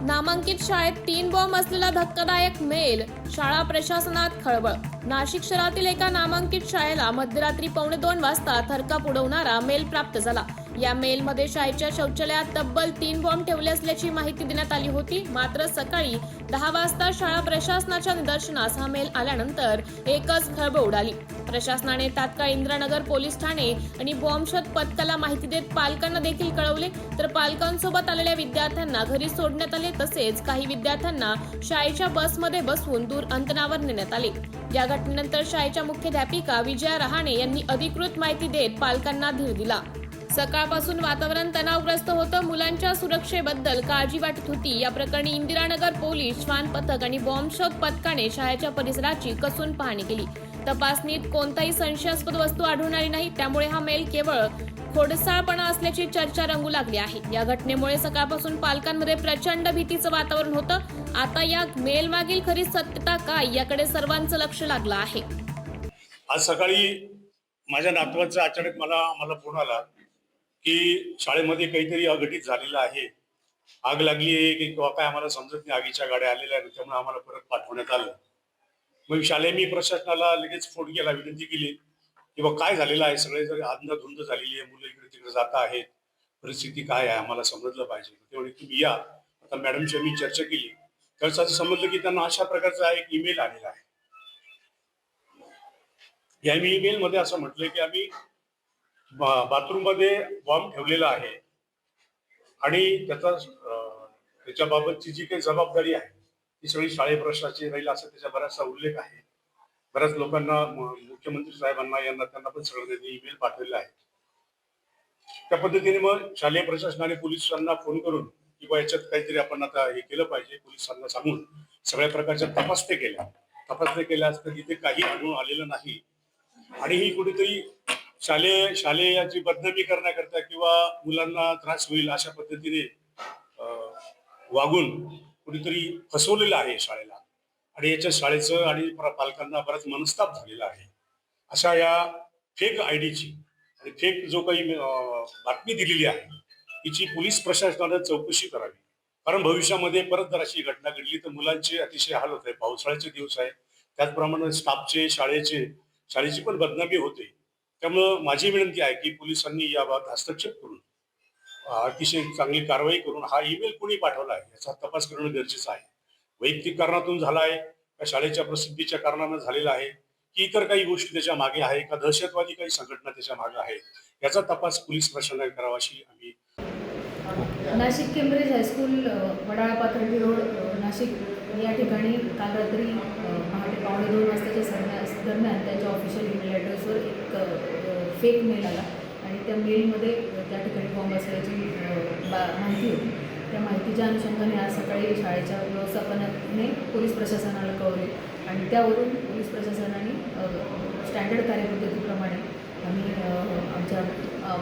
नामांकित शाळेत तीन बॉम्ब असलेला धक्कादायक मेल शाळा प्रशासनात खळबळ. नाशिक शहरातील एका नामांकित शाळेला मध्यरात्री पावणे दोन वाजता थरकाप उडवणारा मेल प्राप्त झाला. या मेलमध्ये शाळेच्या शौचालयात तब्बल तीन बॉम्ब ठेवले असल्याची माहिती देण्यात आली होती. मात्र सकाळी दहा वाजता शाळा प्रशासनाच्या निदर्शनास हा मेल आल्यानंतर एकच खळबळ उडाली. प्रशासनाने तात्काळ इंदिरानगर पोलीस ठाणे आणि बॉम्बशोध पथकाला माहिती देत पालकांना देखील कळवले. तर पालकांसोबत आलेल्या विद्यार्थ्यांना घरी सोडण्यात आले तसेच काही विद्यार्थ्यांना शाळेच्या बसमध्ये बसवून दूर अंतरावर नेण्यात आले. या घटनेनंतर शाळेच्या मुख्याध्यापिका विजया रहाणे यांनी अधिकृत माहिती देत पालकांना धीर दिला. सकाळपासून वातावरण तणावग्रस्त होतं. मुलांच्या सुरक्षेबद्दल काळजी वाटत होती. या प्रकरणी इंदिरानगर पोलीस श्वान पथक आणि बॉम्बशोध पथकाने शाळेच्या परिसराची कसून पाहणी केली. तपासणीत कोणताही संशयास्पद वस्तू आढळून आली नाही. त्यामुळे हा मेल केवळ खोडसाळपणा असल्याची चर्चा रंगू लागली आहे. या घटनेमुळे सकाळपासून पालकांमध्ये प्रचंड भीतीचं वातावरण होतं. आता या मेल मागील खरी सत्यता काय याकडे सर्वांचं लक्ष लागलं आहे. आज सकाळी माझ्या नातवाचा अचानक मला आम्हाला फोन आला. की शाळेमध्ये काहीतरी अघटित झालेलं आहे. आग लागली आहे की किंवा काय आम्हाला समजत नाही आगीच्या गाड्या आलेल्या आहेत त्यामुळे आम्हाला परत पाठवण्यात आलं. मग शालेय मी प्रशासनाला लगेच फोन केला विनंती केली की काय झालेलं आहे? सगळे जर अंधधुंद झालेली आहे मुलं इकडे तिकडे जात आहेत परिस्थिती काय आहे? आम्हाला समजलं पाहिजे. ते तुम्ही या. आता मॅडमशी मी चर्चा केली. त्यावेळेस असं समजलं की त्यांना अशा प्रकारचा एक ईमेल आलेला आहे. या ईमेल मध्ये असं म्हटलंय की आम्ही बाथरूममध्ये बॉम्ब ठेवलेला आहे. आणि त्याचा त्याच्याबाबतची जी काही जबाबदारी आहे ती सगळी शाळे प्रश्नाची राहील असं त्याचा बराचसा उल्लेख आहे. बऱ्याच लोकांना मुख्यमंत्री साहेबांना यांना त्यांना पण सगळं त्यांनी ईमेल पाठवलेला आहे. त्या पद्धतीने मग शालेय प्रशासनाने पोलिसांना फोन करून किंवा याच्यात काहीतरी आपण आता हे केलं पाहिजे पोलिसांना सांगून सगळ्या प्रकारच्या तपासण्या केल्या. तपासण्या केल्या असता तिथे काही आढळून आलेलं नाही. आणि ही कुठेतरी शालेय शालेयाची बदनामी करण्याकरता किंवा मुलांना त्रास होईल अशा पद्धतीने वागून कुठेतरी फसवलेलं आहे शाळेला. आणि याच्या शाळेचं आणि पालकांना बराच मनस्ताप झालेला आहे. अशा या फेक आय डीची आणि फेक जो काही बातमी दिलेली आहे तिची पोलीस प्रशासनानं चौकशी करावी. कारण भविष्यामध्ये परत जर अशी घटना घडली तर मुलांचे अतिशय हाल होत आहे. पावसाळ्याचे दिवस आहे. त्याचप्रमाणे स्टाफचे शाळेचे शाळेची पण बदनामी होते. त्यामुळं माझी विनंती आहे की पोलिसांनी याबाबत हस्तक्षेप करून अतिशय चांगली कारवाई करून हा ईमेल कोणी पाठवला आहे याचा तपास करणं गरजेचं आहे. वैयक्तिक कारणातून झाला आहे का शाळेच्या प्रसिद्धीच्या कारणानं झालेला आहे की इतर काही गोष्टी त्याच्यामागे आहे का दहशतवादी काही संघटना त्याच्यामागे आहे याचा तपास पोलीस प्रशासनाने करावा अशी आम्ही Nashik Cambridge high school Wadala Pathardi road Nashik. या ठिकाणी काल रात्री पहाटे पावणे दोन वाजताच्या सरम्या- दरम्यान त्यांच्या ऑफिशियल ईमेल ॲड्रेसवर एक फेक मेल आला. आणि त्या मेलमध्ये त्या ठिकाणी बॉम्ब असल्याची बा माहिती होती. त्या माहितीच्या अनुषंगाने आज सकाळी शाळेच्या व्यवस्थापनाने पोलीस प्रशासनाला कळवले आणि त्यावरून पोलीस प्रशासनाने स्टँडर्ड कार्यपद्धतीप्रमाणे आम्ही आमच्या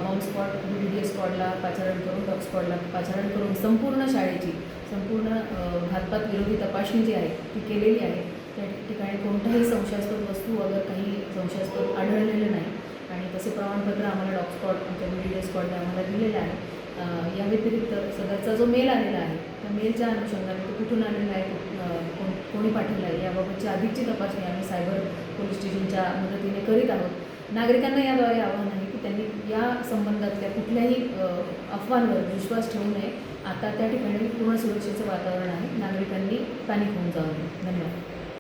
bomb squad B D S स्क्वॉडला पाचारण करून डॉग स्क्वॉडला पाचारण करून संपूर्ण शाळेची संपूर्ण घातपात विरोधी तपासणी जी आहे ती केलेली आहे. त्या ठिकाणी कोणताही संशयास्पद वस्तू वगैरे काही संशयास्पद आढळलेलं नाही आणि तसे प्रमाणपत्र आम्हाला डॉग स्पॉट आमच्या बी डी एस स्क्वॉडने आम्हाला दिलेलं आहे या व्यतिरिक्त सदरचा जो मेल आलेला आहे त्या मेलच्या अनुषंगाने तो कुठून आलेला आहे कोण कोणी पाठवला आहे याबाबतची अधिकची तपासणी आम्ही सायबर पोलीस स्टेशनच्या मदतीने करीत आहोत. नागरिकांना याद्वारे आव्हान आहे की त्यांनी या संबंधातल्या कुठल्याही अफवांवर विश्वास ठेवू नये. आता त्या ठिकाणी पूर्ण सुरक्षेचं वातावरण आहे. नागरिकांनी पॅनिक होऊन जाऊ नये. धन्यवाद.